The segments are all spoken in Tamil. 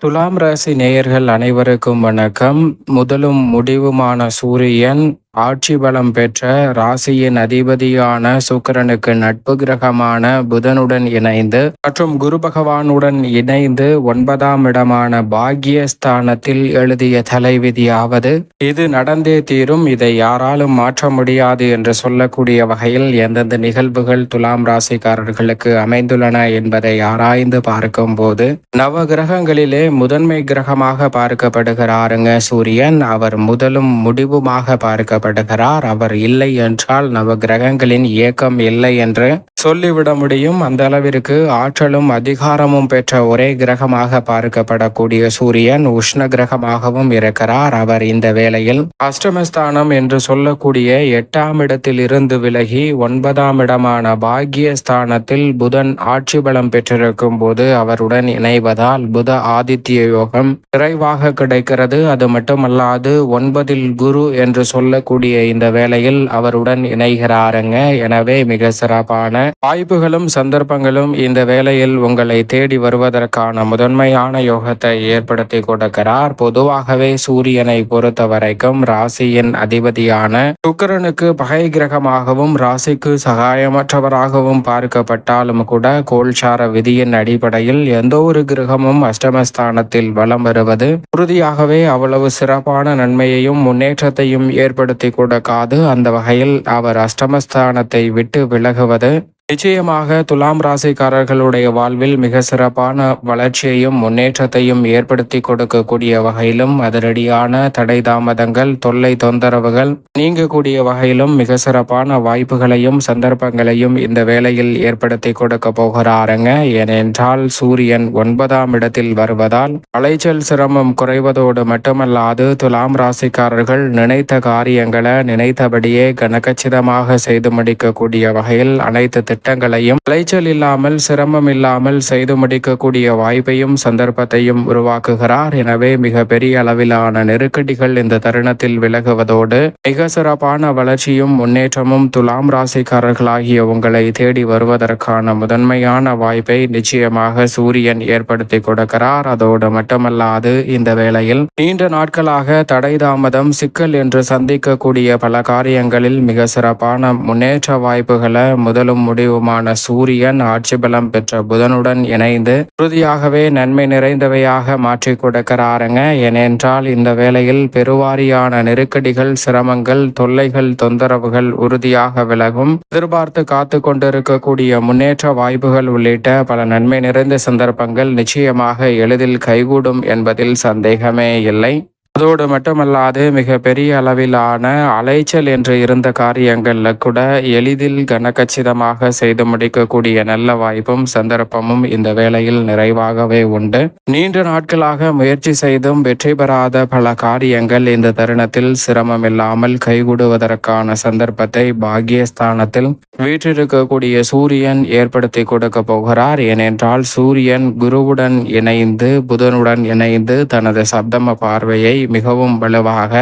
துலாம் ராசி நேயர்கள் அனைவருக்கும் வணக்கம். முதலும் முடிவுமான சூரியன் ஆட்சி பலம் பெற்ற ராசியின் அதிபதியான சுக்கிரனுக்கு நட்பு கிரகமான புதனுடன் இணைந்து மற்றும் குரு பகவானுடன் இணைந்து ஒன்பதாம் இடமான பாக்யஸ்தானத்தில் எழுதிய தலைவிதியாவது இது நடந்தே தீரும் இதை யாராலும் மாற்ற முடியாது என்று சொல்லக்கூடிய வகையில் எந்தெந்த நிகழ்வுகள் துலாம் ராசிக்காரர்களுக்கு அமைந்துள்ளன என்பதை ஆராய்ந்து பார்க்கும்போது நவ கிரகங்களிலே முதன்மை கிரகமாக பார்க்கப்படுகிறாருங்க சூரியன். அவர் முதலும் முடிவுமாக பார்க்க பார்க்கப்படுகிறார் அவர் இல்லை என்றால் நவ கிரகங்களின் இயக்கம் இல்லை என்று சொல்லிவிட முடியும். அந்த அளவிற்கு ஆற்றலும் அதிகாரமும் பெற்ற ஒரே கிரகமாக பார்க்கப்படக்கூடிய சூரியன் உஷ்ண கிரகமாகவும் இருக்கிறார். அவர் இந்த வேளையில் அஷ்டமஸ்தானம் என்று சொல்லக்கூடிய எட்டாம் இடத்தில் இருந்து விலகி ஒன்பதாம் இடமான பாக்கியஸ்தானத்தில் புதன் ஆட்சி பலம் பெற்றிருக்கும் போது அவருடன் இணைவதால் புத ஆதித்ய யோகம் விரைவாக கிடைக்கிறது. அது மட்டுமல்லாது ஒன்பதில் குரு என்று சொல்லக்கூடிய இந்த வேளையில் அவருடன் இணைகிறாருங்க. எனவே மிக சிறப்பான வாய்ப்புகளும் சந்தர்ப்பங்களும் இந்த வேளையில் உங்களை தேடி வருவதற்கான முதன்மையான யோகத்தை ஏற்படுத்தி கொடுக்கிறார். பொதுவாகவே சூரியனை பொறுத்த வரைக்கும் ராசியின் அதிபதியான சுக்கரனுக்கு பகை கிரகமாகவும் ராசிக்கு சகாயமற்றவராகவும் பார்க்கப்பட்டாலும் கூட கோல்சார விதியின் அடிப்படையில் எந்த ஒரு கிரகமும் அஷ்டமஸ்தானத்தில் வலம் வருவது உறுதியாகவே அவ்வளவு சிறப்பான நன்மையையும் முன்னேற்றத்தையும் ஏற்படுத்தி கொடுக்காது. அந்த வகையில் அவர் அஷ்டமஸ்தானத்தை விட்டு விலகுவது நிச்சயமாக துலாம் ராசிக்காரர்களுடைய வாழ்வில் மிக சிறப்பான வளர்ச்சியையும் முன்னேற்றத்தையும் ஏற்படுத்தி கொடுக்கக்கூடிய வகையிலும் அதிரடியான தடை தாமதங்கள் தொல்லை தொந்தரவுகள் நீங்கக்கூடிய வகையிலும் மிக சிறப்பான வாய்ப்புகளையும் சந்தர்ப்பங்களையும் இந்த வேளையில் ஏற்படுத்தி கொடுக்க போகிறாருங்க. ஏனென்றால் சூரியன் ஒன்பதாம் இடத்தில் வருவதால் அலைச்சல் சிரமம் குறைவதோடு மட்டுமல்லாது துலாம் ராசிக்காரர்கள் நினைத்த காரியங்களை நினைத்தபடியே கனகச்சிதமாக செய்து முடிக்கக்கூடிய வகையில் அனைத்து திட்டங்களையும் விளைச்சல் இல்லாமல் சிரமம் இல்லாமல் செய்து முடிக்கக்கூடிய வாய்ப்பையும் சந்தர்ப்பத்தையும் உருவாக்குகிறார். எனவே மிக பெரிய அளவிலான நெருக்கடிகள் இந்த தருணத்தில் விலகுவதோடு மிக சிறப்பான வளர்ச்சியும் முன்னேற்றமும் துலாம் ராசிக்காரர்களாகிய உங்களை தேடி வருவதற்கான முதன்மையான வாய்ப்பை நிச்சயமாக சூரியன் ஏற்படுத்தி கொடுக்கிறார். அதோடு மட்டுமல்லாது இந்த வேளையில் நீண்ட நாட்களாக தடை தாமதம் சிக்கல் என்று சந்திக்கக்கூடிய பல காரியங்களில் மிக சிறப்பான முன்னேற்ற வாய்ப்புகளை முதலும் முடிவு முடிவுமான சூரியன் ஆட்சி பலம் பெற்ற புதனுடன் இணைந்து உறுதியாகவே நன்மை நிறைந்தவையாக மாற்றி கொடுக்கிறாருங்க. ஏனென்றால் இந்த வேளையில் பெருவாரியான நெருக்கடிகள் சிரமங்கள் தொல்லைகள் தொந்தரவுகள் உறுதியாக விலகும். எதிர்பார்த்து காத்து கொண்டிருக்கக்கூடிய முன்னேற்ற வாய்ப்புகள் உள்ளிட்ட பல நன்மை நிறைந்த சந்தர்ப்பங்கள் நிச்சயமாக எளிதில் கைகூடும் என்பதில் சந்தேகமே இல்லை. அதோடு மட்டுமல்லாது மிக பெரிய அளவிலான அலைச்சல் என்று இருந்த காரியங்களில் கூட எளிதில் கனக்கச்சிதமாக செய்து முடிக்கக்கூடிய நல்ல வாய்ப்பும் சந்தர்ப்பமும் இந்த வேளையில் நிறைவாகவே உண்டு. நீண்ட நாட்களாக முயற்சி செய்தும் வெற்றி பெறாத பல காரியங்கள் இந்த தருணத்தில் சிரமம் இல்லாமல் கைகூடுவதற்கான சந்தர்ப்பத்தை பாகியஸ்தானத்தில் வீற்றிருக்கக்கூடிய சூரியன் ஏற்படுத்தி கொடுக்க போகிறார். ஏனென்றால் சூரியன் குருவுடன் இணைந்து புதனுடன் இணைந்து தனது சப்தம பார்வையை மிகவும் வலுவாக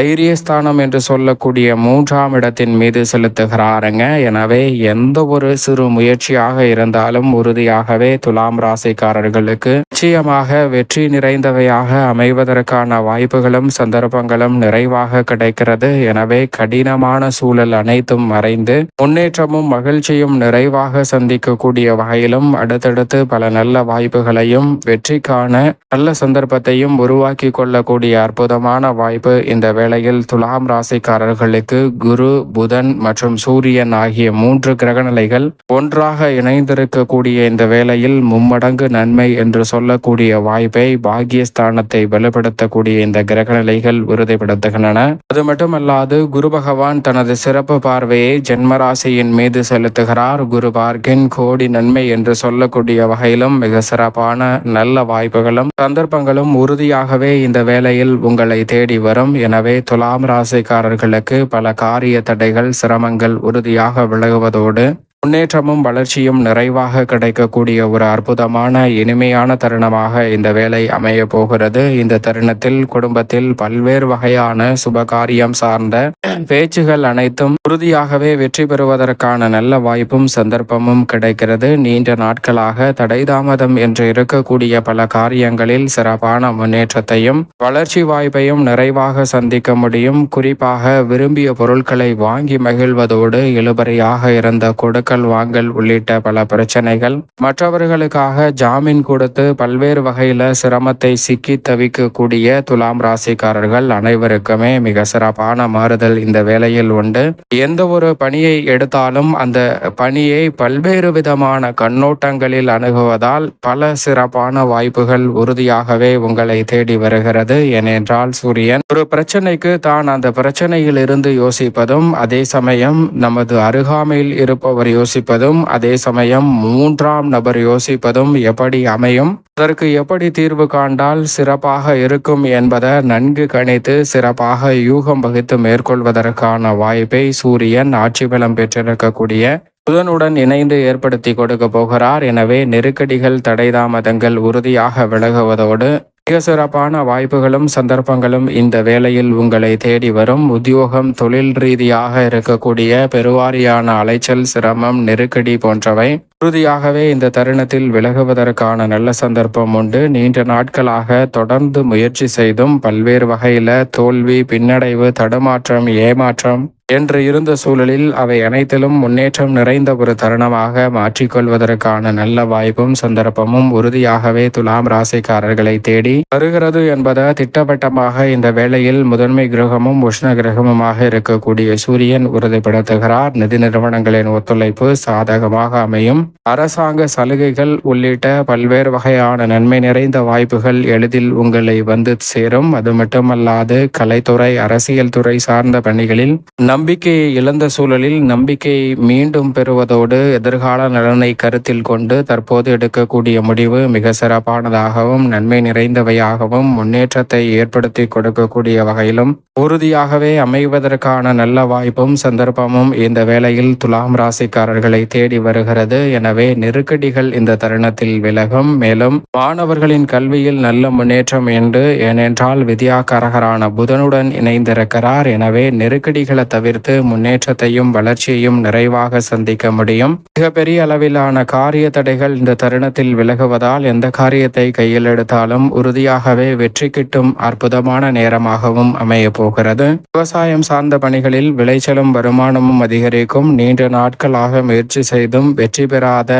தைரியஸ்தானம் என்று சொல்லக்கூடிய மூன்றாம் இடத்தின் மீது செலுத்துகிறாருங்க. எனவே எந்த ஒரு சிறு முயற்சியாக இருந்தாலும் உறுதியாகவே துலாம் ராசிக்காரர்களுக்கு நிச்சயமாக வெற்றி நிறைந்தவையாக அமைவதற்கான வாய்ப்புகளும் சந்தர்ப்பங்களும் நிறைவாக கிடைக்கிறது. எனவே கடினமான சூழல் அனைத்தும் மறைந்து முன்னேற்றமும் மகிழ்ச்சியும் நிறைவாக சந்திக்கக்கூடிய வகையிலும் அடுத்தடுத்து பல நல்ல வாய்ப்புகளையும் வெற்றிக்கான நல்ல சந்தர்ப்பத்தையும் உருவாக்கி கொள்ளக்கூடிய அற்புதமான வாய்ப்பு இந்த வேளையில் துலாம் ராசிக்காரர்களுக்கு குரு புதன் மற்றும் சூரியன் ஆகிய மூன்று கிரகநிலைகள் ஒன்றாக இணைந்திருக்கக்கூடிய இந்த வேளையில் மும்மடங்கு நன்மை என்று சொல்லக்கூடிய வாய்ப்பை பாகியஸ்தானத்தை வலுப்படுத்தக்கூடிய இந்த கிரகநிலைகள் உறுதிப்படுத்துகின்றன. அது மட்டுமல்லாது குரு பகவான் தனது சிறப்பு பார்வையை ஜென்மராசியின் மீது செலுத்துகிறார். குரு பார்க்கின் கோடி நன்மை என்று சொல்லக்கூடிய வகையிலும் மிக சிறப்பான நல்ல வாய்ப்புகளும் சந்தர்ப்பங்களும் உறுதியாகவே இந்த வேளையில் உங்களை தேடி வரும். எனவே துலாம் ராசிக்காரர்களுக்கு பல காரிய தடைகள் சிரமங்கள் உறுதியாக விலகுவதோடு முன்னேற்றமும் வளர்ச்சியும் நிறைவாக கிடைக்கக்கூடிய ஒரு அற்புதமான இனிமையான தருணமாக இந்த வேலை அமைய போகிறது. இந்த தருணத்தில் குடும்பத்தில் பல்வேறு வகையான சுபகாரியம் சார்ந்த பேச்சுகள் அனைத்தும் உறுதியாகவே வெற்றி பெறுவதற்கான நல்ல வாய்ப்பும் சந்தர்ப்பமும் கிடைக்கிறது. நீண்ட நாட்களாக தடை தாமதம் என்று இருக்கக்கூடிய பல காரியங்களில் சிறப்பான முன்னேற்றத்தையும் வளர்ச்சி வாய்ப்பையும் நிறைவாக சந்திக்க முடியும். குறிப்பாக விரும்பிய பொருட்களை வாங்கி மகிழ்வதோடு இழுபறியாக இருந்த கொடுக்க கொடுக்கல் வாங்கல் உள்ளிட்ட பல பிரச்சனைகள். மற்றவர்களுக்காக ஜாமீன் கொடுத்து பல்வேறு வகையில சிரமத்தை சிக்கி தவிக்கக்கூடிய துலாம் ராசிக்காரர்கள் அனைவருக்குமே மிக சிறப்பான மாறுதல் இந்த வேலையில் உண்டு. எந்த ஒரு பணியை எடுத்தாலும் அந்த பணியை பல்வேறு விதமான கண்ணோட்டங்களில் அணுகுவதால் பல சிறப்பான வாய்ப்புகள் உறுதியாகவே உங்களை தேடி வருகிறது. ஏனென்றால் சூரியன் ஒரு பிரச்சனைக்கு தான் அந்த பிரச்சனையில் இருந்து யோசிப்பதும் அதே சமயம் நமது அருகாமையில் இருப்பவர் யோசிப்பதும் அதே சமயம் மூன்றாம் நபர் யோசிப்பதும் எப்படி அமையும்? அதற்கு எப்படி தீர்வு காண்டால் சிறப்பாக இருக்கும் என்பதை நன்கு கணித்து சிறப்பாக யூகம் வகித்து மேற்கொள்வதற்கான வாய்ப்பை சூரியன் ஆட்சி பலம் பெற்றிருக்கக்கூடிய புதனுடன் இணைந்து ஏற்படுத்தி கொடுக்க போகிறார். எனவே நெருக்கடிகள் தடைதாமதங்கள் உறுதியாக விலகுவதோடு மிக சிறப்பான வாய்ப்புகளும் சந்தர்ப்பங்களும் இந்த வேளையில் உங்களை தேடி வரும். உத்தியோகம் தொழில் ரீதியாக இருக்கக்கூடிய பெருவாரியான அலைச்சல் சிரமம் நெருக்கடி போன்றவை உறுதியாகவே இந்த தருணத்தில் விலகுவதற்கான நல்ல சந்தர்ப்பம் உண்டு. நீண்ட நாட்களாக தொடர்ந்து முயற்சி செய்தும் பல்வேறு வகையில தோல்வி பின்னடைவு தடுமாற்றம் ஏமாற்றம் என்று இருந்த சூழலில் அவை அனைத்திலும் முன்னேற்றம் நிறைந்த ஒரு தருணமாக மாற்றிக்கொள்வதற்கான நல்ல வாய்ப்பும் சந்தர்ப்பமும் உறுதியாகவே துலாம் ராசிக்காரர்களை தேடி வருகிறது என்பதை திட்டவட்டமாக இந்த வேளையில் முதன்மை கிரகமும் உஷ்ண கிரகமுமாக இருக்கக்கூடிய சூரியன் உறுதிப்படுத்துகிறார். நிதி நிறுவனங்களின் ஒத்துழைப்பு சாதகமாக அமையும். அரசாங்க சலுகைகள் உள்ளிட்ட பல்வேறு வகையான நன்மை நிறைந்த வாய்ப்புகள் எளிதில் உங்களை வந்து சேரும். அது மட்டுமல்லாது கலைத்துறை அரசியல் துறை சார்ந்த பணிகளில் நம்பிக்கையை இழந்த சூழலில் நம்பிக்கையை மீண்டும் பெறுவதோடு எதிர்கால நலனை கருத்தில் கொண்டு தற்போது எடுக்கக்கூடிய முடிவு மிக சிறப்பானதாகவும் நன்மை நிறைந்த நிறைந்தவையாகவும் முன்னேற்றத்தை ஏற்படுத்தி கொடுக்கக்கூடிய வகையிலும் உறுதியாகவே அமைவதற்கான நல்ல வாய்ப்பும் சந்தர்ப்பமும் இந்த வேளையில் துலாம் ராசிக்காரர்களை தேடி வருகிறது. எனவே நெருக்கடிகள் இந்த தருணத்தில் விலகும். மேலும் மாணவர்களின் கல்வியில் நல்ல முன்னேற்றம் என்று ஏனென்றால் வித்யாகாரகரான புதனுடன் இணைந்திருக்கிறார். எனவே நெருக்கடிகளை தவிர்த்து முன்னேற்றத்தையும் வளர்ச்சியையும் நிறைவாக சந்திக்க முடியும். மிகப்பெரிய அளவிலான காரிய தடைகள் இந்த தருணத்தில் விலகுவதால் எந்த காரியத்தை கையில் எடுத்தாலும் உறுதியாகவே வெற்றி கிட்டும் அற்புதமான நேரமாகவும் அமைய போகிறது விவசாயம் சார்ந்த பணிகளில் விளைச்சலும் வருமானமும் அதிகரிக்கும். நீண்ட நாட்களாக முயற்சி செய்தும் வெற்றி பெறாத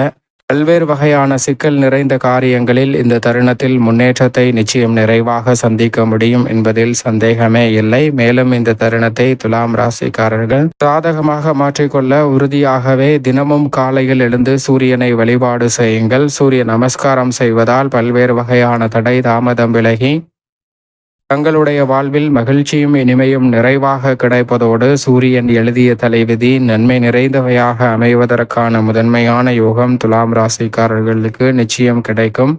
பல்வேறு வகையான சிக்கல் நிறைந்த காரியங்களில் இந்த தருணத்தில் முன்னேற்றத்தை நிச்சயம் நிறைவாக சந்திக்க முடியும் என்பதில் சந்தேகமே இல்லை. மேலும் இந்த தருணத்தை துலாம் ராசிக்காரர்கள் சாதகமாக மாற்றிக்கொள்ள உறுதியாகவே தினமும் காலையில் எழுந்து சூரியனை வழிபாடு செய்யுங்கள். சூரிய நமஸ்காரம் செய்வதால் பல்வேறு வகையான தடை தாமதம் விலகி தங்களுடைய வாழ்வில் மகிழ்ச்சியும் இனிமையும் நிறைவாக கிடைப்பதோடு சூரியன் எழுதிய தலைவிதி நன்மை நிறைந்தவையாக அமைவதற்கான முதன்மையான யோகம் துலாம் ராசிக்காரர்களுக்கு நிச்சயம் கிடைக்கும்.